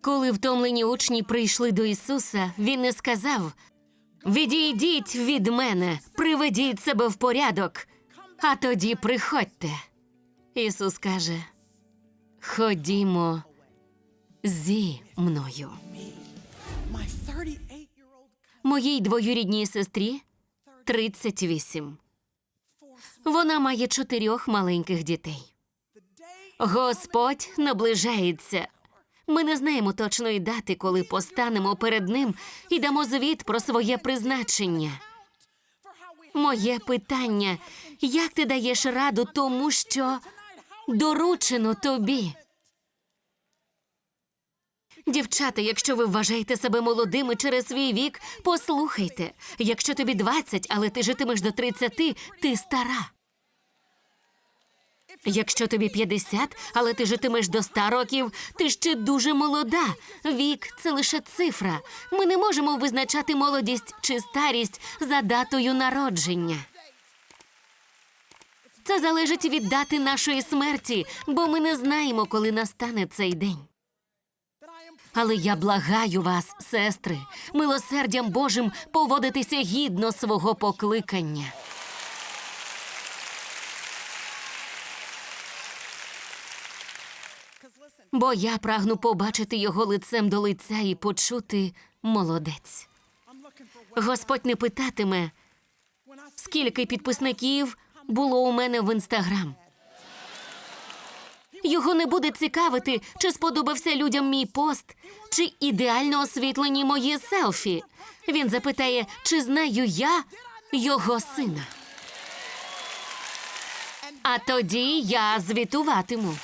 Коли втомлені учні прийшли до Ісуса, Він не сказав: Відійдіть від мене, приведіть себе в порядок, а тоді приходьте. Ісус каже: Ходімо зі мною. Моїй двоюрідній сестрі 38. Вона має чотирьох маленьких дітей. Господь наближається. Ми не знаємо точної дати, коли постанемо перед ним і дамо звіт про своє призначення. Моє питання: як ти даєш раду тому, що доручено тобі? Дівчата, якщо ви вважаєте себе молодими через свій вік, послухайте. Якщо тобі 20, але ти житимеш до 30, ти стара. Якщо тобі 50, але ти житимеш до 100 років, ти ще дуже молода. Вік це лише цифра. Ми не можемо визначати молодість чи старість за датою народження. Це залежить від дати нашої смерті, бо ми не знаємо, коли настане цей день. Але я благаю вас, сестри, милосердям Божим поводитися гідно свого покликання. Бо я прагну побачити його лицем до лиця і почути молодець. Господь не питатиме, скільки підписників було у мене в інстаграм. Його не буде цікавити, чи сподобався людям мій пост, чи ідеально освітлені мої селфі. Він запитає, чи знаю я його сина. А тоді я звітуватиму.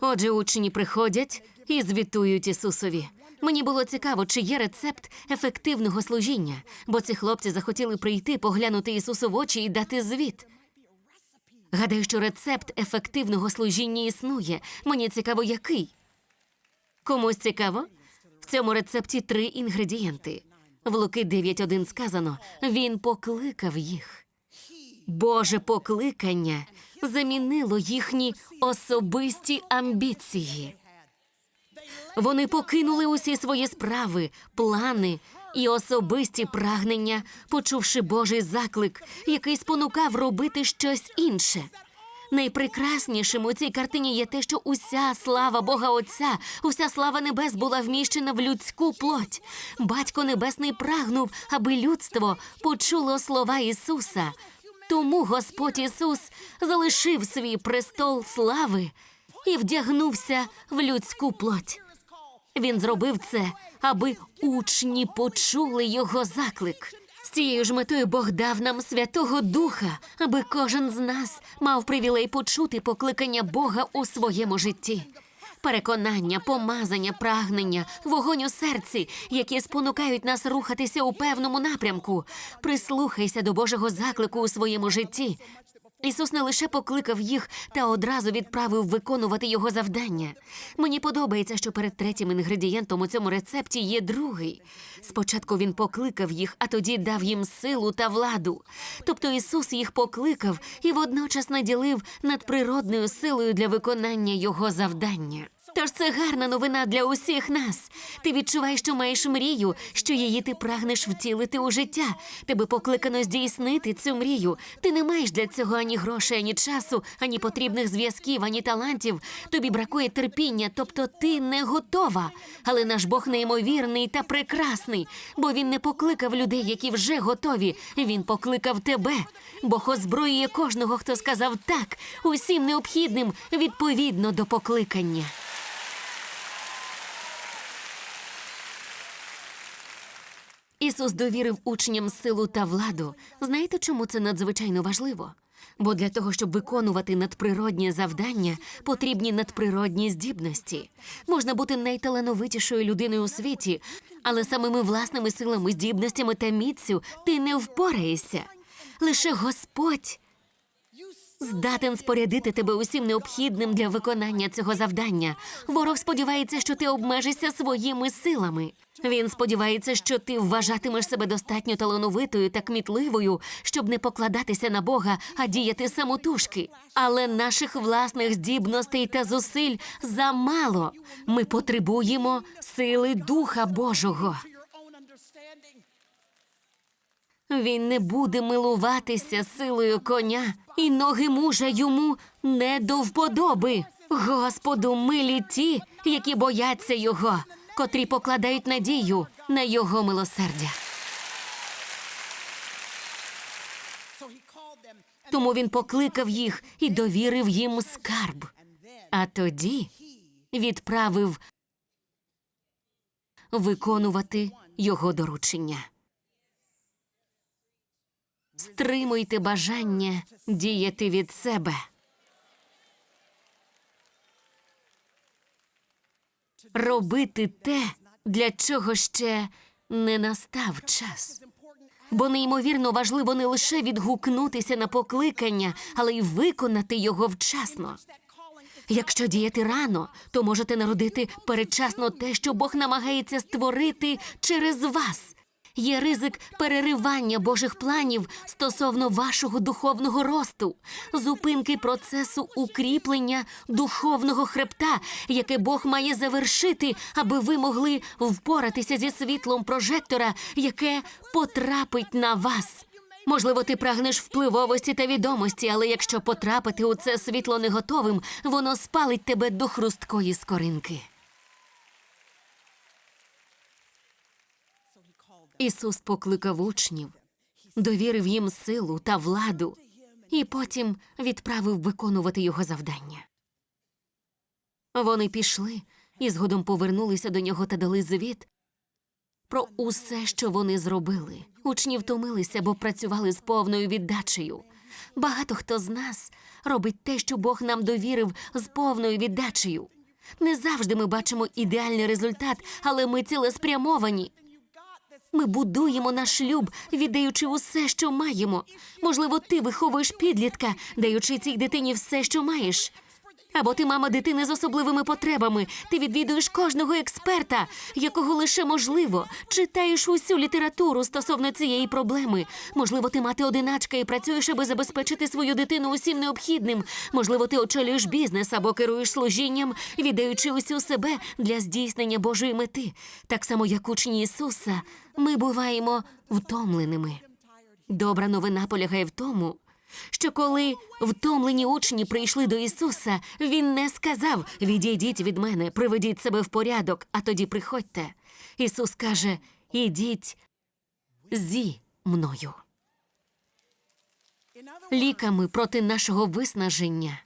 Отже, учні приходять і звітують Ісусові. Мені було цікаво, чи є рецепт ефективного служіння, бо ці хлопці захотіли прийти, поглянути Ісусу в очі і дати звіт. Гадаю, що рецепт ефективного служіння існує. Мені цікаво, який. Комусь цікаво? В цьому рецепті три інгредієнти. В Луки 9.1 сказано: Він покликав їх. Боже покликання замінило їхні особисті амбіції. Вони покинули усі свої справи, плани і особисті прагнення, почувши Божий заклик, який спонукав робити щось інше. Найпрекраснішим у цій картині є те, що уся слава Бога Отця, уся слава небес була вміщена в людську плоть. Батько Небесний прагнув, аби людство почуло слова Ісуса. Тому Господь Ісус залишив свій престол слави і вдягнувся в людську плоть. Він зробив це, аби учні почули його заклик. З цією ж метою Бог дав нам Святого Духа, аби кожен з нас мав привілей почути покликання Бога у своєму житті. Переконання, помазання, прагнення, вогонь у серці, які спонукають нас рухатися у певному напрямку. Прислухайся до Божого заклику у своєму житті. Ісус не лише покликав їх та одразу відправив виконувати його завдання. Мені подобається, що перед третім інгредієнтом у цьому рецепті є другий. Спочатку він покликав їх, а тоді дав їм силу та владу. Тобто Ісус їх покликав і водночас наділив надприродною силою для виконання його завдання. Тож це гарна новина для усіх нас. Ти відчуваєш, що маєш мрію, що її ти прагнеш втілити у життя. Тебе покликано здійснити цю мрію. Ти не маєш для цього ані грошей, ані часу, ані потрібних зв'язків, ані талантів. Тобі бракує терпіння, тобто ти не готова. Але наш Бог неймовірний та прекрасний, бо він не покликав людей, які вже готові. Він покликав тебе. Бог озброює кожного, хто сказав так, усім необхідним відповідно до покликання. Ісус довірив учням силу та владу. Знаєте, чому це надзвичайно важливо? Бо для того, щоб виконувати надприродні завдання, потрібні надприродні здібності. Можна бути найталановитішою людиною у світі, але самими власними силами, здібностями та міцю ти не впораєшся. Лише Господь здатен спорядити тебе усім необхідним для виконання цього завдання. Ворог сподівається, що ти обмежишся своїми силами. Він сподівається, що ти вважатимеш себе достатньо талановитою та кмітливою, щоб не покладатися на Бога, а діяти самотужки. Але наших власних здібностей та зусиль замало. Ми потребуємо сили Духа Божого. Він не буде милуватися силою коня, і ноги мужа йому не до вподоби. Господу милі ті, які бояться його, котрі покладають надію на його милосердя. Тому він покликав їх і довірив їм скарб. А тоді відправив виконувати його доручення. Стримуйте бажання діяти від себе. Робити те, для чого ще не настав час. Бо неймовірно важливо не лише відгукнутися на покликання, але й виконати його вчасно. Якщо діяти рано, то можете народити передчасно те, що Бог намагається створити через вас. Є ризик переривання Божих планів стосовно вашого духовного росту, зупинки процесу укріплення духовного хребта, яке Бог має завершити, аби ви могли впоратися зі світлом прожектора, яке потрапить на вас. Можливо, ти прагнеш впливовості та відомості, але якщо потрапити у це світло не готовим, воно спалить тебе до хрусткої скоринки. Ісус покликав учнів, довірив їм силу та владу, і потім відправив виконувати його завдання. Вони пішли і згодом повернулися до нього та дали звіт про усе, що вони зробили. Учні втомилися, бо працювали з повною віддачею. Багато хто з нас робить те, що Бог нам довірив з повною віддачею. Не завжди ми бачимо ідеальний результат, але ми цілеспрямовані. Ми будуємо наш шлюб, віддаючи усе, що маємо. Можливо, ти виховуєш підлітка, даючи цій дитині все, що маєш. Або ти мама дитини з особливими потребами. Ти відвідуєш кожного експерта, якого лише можливо. Читаєш усю літературу стосовно цієї проблеми. Можливо, ти мати одиначка і працюєш, аби забезпечити свою дитину усім необхідним. Можливо, ти очолюєш бізнес або керуєш служінням, віддаючи усю себе для здійснення Божої мети. Так само, як учні Ісуса, ми буваємо втомленими. Добра новина полягає в тому, що коли втомлені учні прийшли до Ісуса, Він не сказав: Відійдіть від мене, приведіть себе в порядок, а тоді приходьте. Ісус каже: Ідіть зі мною. Ліками проти нашого виснаження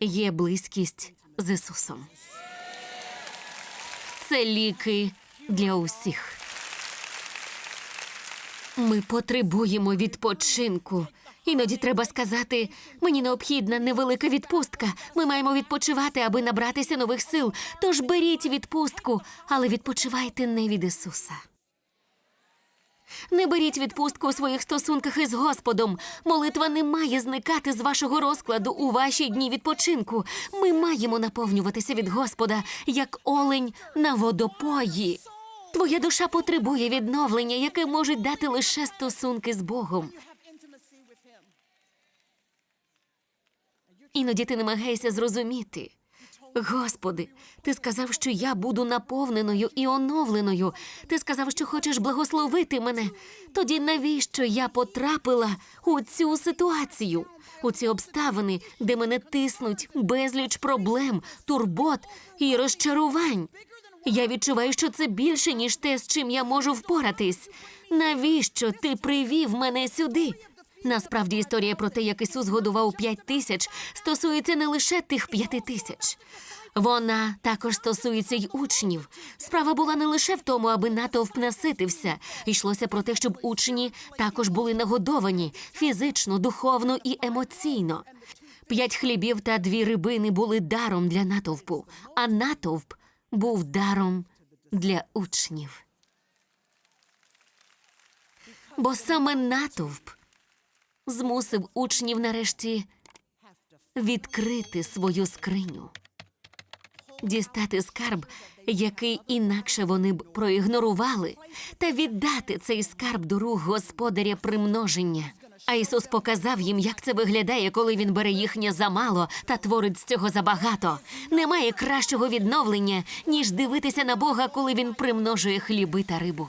є близькість з Ісусом. Це ліки для усіх. Ми потребуємо відпочинку. Іноді треба сказати, мені необхідна невелика відпустка. Ми маємо відпочивати, аби набратися нових сил. Тож беріть відпустку, але відпочивайте не від Ісуса. Не беріть відпустку у своїх стосунках із Господом. Молитва не має зникати з вашого розкладу у ваші дні відпочинку. Ми маємо наповнюватися від Господа, як олень на водопої. Твоя душа потребує відновлення, яке можуть дати лише стосунки з Богом. Іноді ти намагаєшся зрозуміти. Господи, ти сказав, що я буду наповненою і оновленою. Ти сказав, що хочеш благословити мене. Тоді навіщо я потрапила у цю ситуацію, у ці обставини, де мене тиснуть безліч проблем, турбот і розчарувань? Я відчуваю, що це більше, ніж те, з чим я можу впоратись. Навіщо ти привів мене сюди? Насправді історія про те, як Ісус годував п'ять тисяч, стосується не лише тих п'яти тисяч. Вона також стосується й учнів. Справа була не лише в тому, аби натовп наситився. Йшлося про те, щоб учні також були нагодовані фізично, духовно і емоційно. П'ять хлібів та дві рибини були даром для натовпу, а натовп був даром для учнів. Бо саме натовп змусив учнів нарешті відкрити свою скриню, дістати скарб, який інакше вони б проігнорували, та віддати цей скарб до рук господаря примноження. А Ісус показав їм, як це виглядає, коли він бере їхнє замало та творить з цього забагато. Немає кращого відновлення, ніж дивитися на Бога, коли він примножує хліби та рибу.